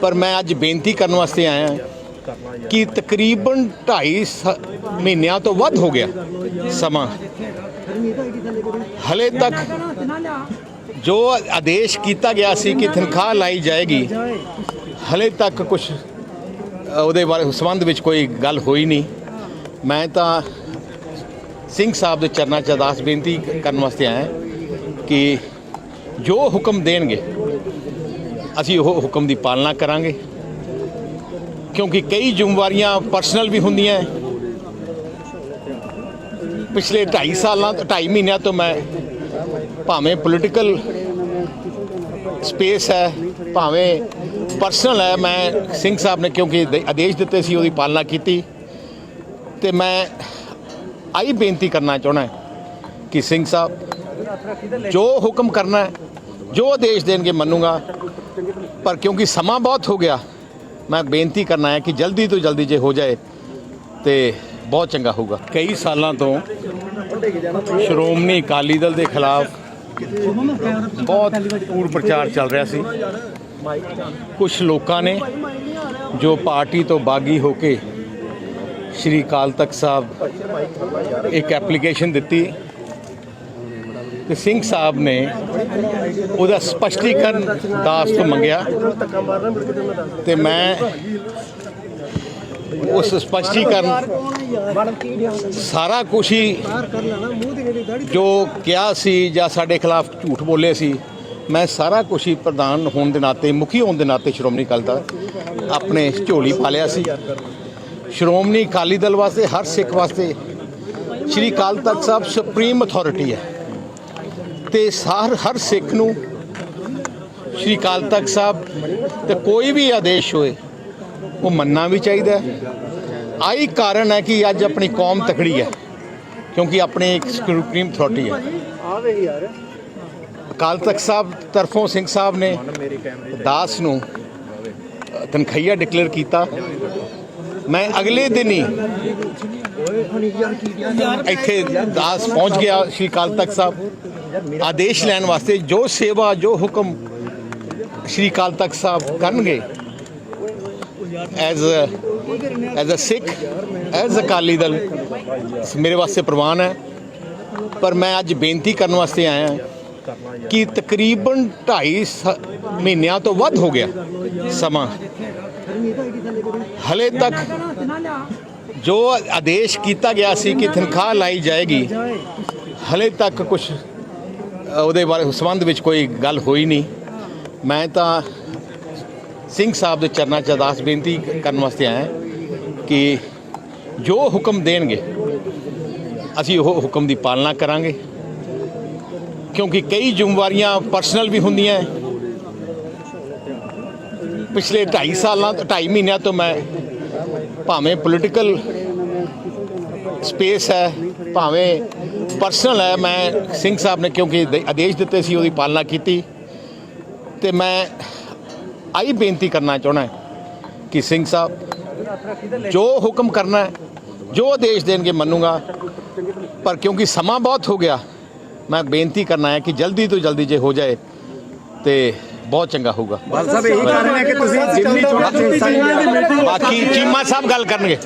ਪਰ ਮੈਂ ਅੱਜ ਬੇਨਤੀ ਕਰਨ ਵਾਸਤੇ ਆਇਆ ਕਿ ਤਕਰੀਬਨ 2.5 ਮਹੀਨਿਆਂ ਤੋਂ ਵੱਧ ਹੋ ਗਿਆ ਸਮਾਂ। ਹਲੇ ਤੱਕ ਜੋ ਆਦੇਸ਼ ਕੀਤਾ ਗਿਆ ਸੀ ਕਿ ਤਨਖਾਹ ਲਾਈ ਜਾਏਗੀ, ਹਲੇ ਤੱਕ ਕੁਝ ਉਹਦੇ ਬਾਰੇ ਸੰਬੰਧ ਵਿੱਚ ਕੋਈ ਗੱਲ ਹੋਈ ਨਹੀਂ। ਮੈਂ ਤਾਂ ਸਿੰਘ ਸਾਹਿਬ ਦੇ ਚਰਨਾਂ 'ਚ ਅਰਦਾਸ ਬੇਨਤੀ ਕਰਨ ਵਾਸਤੇ ਆਇਆ ਕਿ ਜੋ ਹੁਕਮ ਦੇਣਗੇ ਅਸੀਂ ਉਹ ਹੁਕਮ ਦੀ ਪਾਲਣਾ ਕਰਾਂਗੇ। ਕਿਉਂਕਿ ਕਈ ਜ਼ਿੰਮੇਵਾਰੀਆਂ ਪਰਸਨਲ ਵੀ ਹੁੰਦੀਆਂ ਪਿਛਲੇ 2.5 ਸਾਲਾਂ 2.5 ਮਹੀਨਿਆਂ ਤੋਂ ਮੈਂ ਭਾਵੇਂ ਪੋਲੀਟੀਕਲ ਸਪੇਸ ਹੈ ਭਾਵੇਂ ਪਰਸਨਲ ਹੈ ਮੈਂ ਸਿੰਘ ਸਾਹਿਬ ਨੇ ਕਿਉਂਕਿ ਦੇ- ਆਦੇਸ਼ ਦਿੱਤੇ ਸੀ, ਉਹਦੀ ਪਾਲਣਾ ਕੀਤੀ। ਤੇ ਮੈਂ ਆਈ ਬੇਨਤੀ ਕਰਨਾ ਚਾਹਣਾ ਕਿ ਸਿੰਘ ਸਾਹਿਬ ਜੋ ਹੁਕਮ ਕਰਨਾ ਹੈ ਜੋ ਆਦੇਸ਼ ਦੇਣਗੇ ਮੰਨੂਗਾ, ਪਰ ਕਿਉਂਕਿ ਸਮਾਂ ਬਹੁਤ ਹੋ ਗਿਆ, ਮੈਂ ਬੇਨਤੀ ਕਰਨਾ ਹੈ ਕਿ ਜਲਦੀ ਤੋਂ ਜਲਦੀ ਜੇ ਹੋ ਜਾਏ, ਤੇ ਬਹੁਤ ਚੰਗਾ ਹੋਊਗਾ। ਕਈ ਸਾਲਾਂ ਤੋਂ ਸ਼੍ਰੋਮਣੀ ਅਕਾਲੀ ਦਲ ਦੇ ਖਿਲਾਫ ਬਹੁਤ ਕੂੜ ਪ੍ਰਚਾਰ ਚੱਲ ਰਿਹਾ ਸੀ। ਕੁਝ ਲੋਕਾਂ ਨੇ ਜੋ ਪਾਰਟੀ ਤੋਂ ਬਾਗੀ ਹੋ ਕੇ ਸ਼੍ਰੀ ਅਕਾਲ ਤਖਤ ਸਾਹਿਬ ਇੱਕ ਐਪਲੀਕੇਸ਼ਨ ਦਿੱਤੀ ਤੇ ਸਿੰਘ ਸਾਹਿਬ ਨੇ ਉਹਦਾ ਸਪਸ਼ਟੀਕਰਨ ਦਾਸ ਤੋਂ ਮੰਗਿਆ। ਤੇ ਮੈਂ ਉਸ ਸਪਸ਼ਟੀਕਰਨ ਸਾਰਾ ਕੁਝ ਹੀ ਜੋ ਕਿਹਾ ਸੀ ਜਾਂ ਸਾਡੇ ਖਿਲਾਫ ਝੂਠ ਬੋਲੇ ਸੀ, ਮੈਂ ਸਾਰਾ ਕੁਝ ਹੀ ਪ੍ਰਧਾਨ ਹੋਣ ਦੇ ਨਾਤੇ, ਮੁਖੀ ਹੋਣ ਦੇ ਨਾਤੇ ਸ਼੍ਰੋਮਣੀ ਅਕਾਲੀ ਦਲ ਆਪਣੇ ਝੋਲੀ ਪਾ ਲਿਆ ਸੀ। ਸ਼੍ਰੋਮਣੀ ਅਕਾਲੀ ਦਲ ਵਾਸਤੇ, ਹਰ ਸਿੱਖ ਵਾਸਤੇ, ਸ਼੍ਰੀ ਅਕਾਲ ਤਖਤ ਸਾਹਿਬ ਸੁਪਰੀਮ ਅਥਾਰਟੀ ਹੈ। ਤੇ ਸਾਰ ਹਰ ਸਿੱਖ ਨੂੰ ਸ਼੍ਰੀ ਅਕਾਲ ਤਖਤ ਸਾਹਿਬ ਤੇ ਕੋਈ ਵੀ ਆਦੇਸ਼ ਹੋਏ, ਉਹ ਮੰਨਣਾ ਵੀ ਚਾਹੀਦਾ ਹੈ। ਆਹੀ ਕਾਰਨ ਹੈ ਕਿ ਅੱਜ ਆਪਣੀ ਕੌਮ ਤਕੜੀ ਹੈ, ਕਿਉਂਕਿ ਆਪਣੇ ਇੱਕ ਸੁਪਰੀਮ ਅਥਾਰਟੀ ਹੈ। ਅਕਾਲ ਤਖਤ ਸਾਹਿਬ ਤਰਫੋਂ ਸਿੰਘ ਸਾਹਿਬ ਨੇ ਦਾਸ ਨੂੰ ਤਨਖਈਆ ਡਿਕਲੇਅਰ ਕੀਤਾ। ਮੈਂ ਅਗਲੇ ਦਿਨ ਹੀ ਇੱਥੇ ਦਾਸ ਪਹੁੰਚ ਗਿਆ ਸ਼੍ਰੀ ਅਕਾਲ ਤਖਤ ਸਾਹਿਬ। ਆਦੇਸ਼ ਲੈਣ ਵਾਸਤੇ ਜੋ ਸੇਵਾ, ਜੋ ਹੁਕਮ ਸ਼੍ਰੀ ਅਕਾਲ ਤਖਤ ਸਾਹਿਬ ਕਰਨਗੇ as as a Sikh as Akali Dal, ਮੇਰੇ ਵਾਸਤੇ ਪ੍ਰਵਾਨ ਹੈ। ਪਰ ਮੈਂ ਅੱਜ ਬੇਨਤੀ ਕਰਨ ਵਾਸਤੇ ਆਇਆ ਕਿ ਤਕਰੀਬਨ 2.5 ਮਹੀਨਿਆਂ ਤੋਂ ਵੱਧ ਹੋ ਗਿਆ ਸਮਾਂ। ਹਲੇ ਤੱਕ ਜੋ ਆਦੇਸ਼ ਕੀਤਾ ਗਿਆ ਸੀ ਕਿ ਤਨਖਾਹ ਲਾਈ ਜਾਏਗੀ, ਹਲੇ ਤੱਕ ਕੁਝ ਉਹਦੇ ਬਾਰੇ ਸੰਬੰਧ ਵਿੱਚ ਕੋਈ ਗੱਲ ਹੋਈ ਨਹੀਂ ਮੈਂ ਤਾਂ ਸਿੰਘ ਸਾਹਿਬ ਦੇ ਚਰਨਾਂ 'ਚ ਅਰਦਾਸ ਬੇਨਤੀ ਕਰਨ ਵਾਸਤੇ ਆਇਆ ਕਿ ਜੋ ਹੁਕਮ ਦੇਣਗੇ, ਅਸੀਂ ਉਹ ਹੁਕਮ ਦੀ ਪਾਲਣਾ ਕਰਾਂਗੇ ਕਿਉਂਕਿ ਕਈ ਜ਼ਿੰਮੇਵਾਰੀਆਂ ਪਰਸਨਲ ਵੀ ਹੁੰਦੀਆਂ ਹੈ। ਪਿਛਲੇ 2.5 ਸਾਲਾਂ 2.5 ਮਹੀਨਿਆਂ ਤੋਂ ਮੈਂ ਭਾਵੇਂ ਪੋਲੀਟੀਕਲ ਸਪੇਸ ਹੈ ਭਾਵੇਂ ਪਰਸਨਲ ਹੈ, ਮੈਂ ਸਿੰਘ ਸਾਹਿਬ ਨੇ ਕਿਉਂਕਿ ਆਦੇਸ਼ ਦਿੱਤੇ ਸੀ, ਉਹਦੀ ਪਾਲਣਾ ਕੀਤੀ। ਤੇ ਮੈਂ ਆਈ ਬੇਨਤੀ ਕਰਨਾ ਚਾਹਣਾ ਕਿ ਸਿੰਘ ਸਾਹਿਬ, ਜੋ ਹੁਕਮ ਕਰਨਾ ਜੋ ਆਦੇਸ਼ ਦੇਣਗੇ ਮੰਨੂਗਾ, ਪਰ ਕਿਉਂਕਿ ਸਮਾਂ ਬਹੁਤ ਹੋ ਗਿਆ, ਮੈਂ ਬੇਨਤੀ ਕਰਨਾ ਹੈ ਕਿ ਜਲਦੀ ਤੋਂ ਜਲਦੀ ਜੇ ਹੋ ਜਾਏ, ਤੇ ਬਹੁਤ ਚੰਗਾ ਹੋਊਗਾ। ਬਾਕੀ ਚੀਮਾ ਸਾਹਿਬ ਗੱਲ ਕਰਨਗੇ।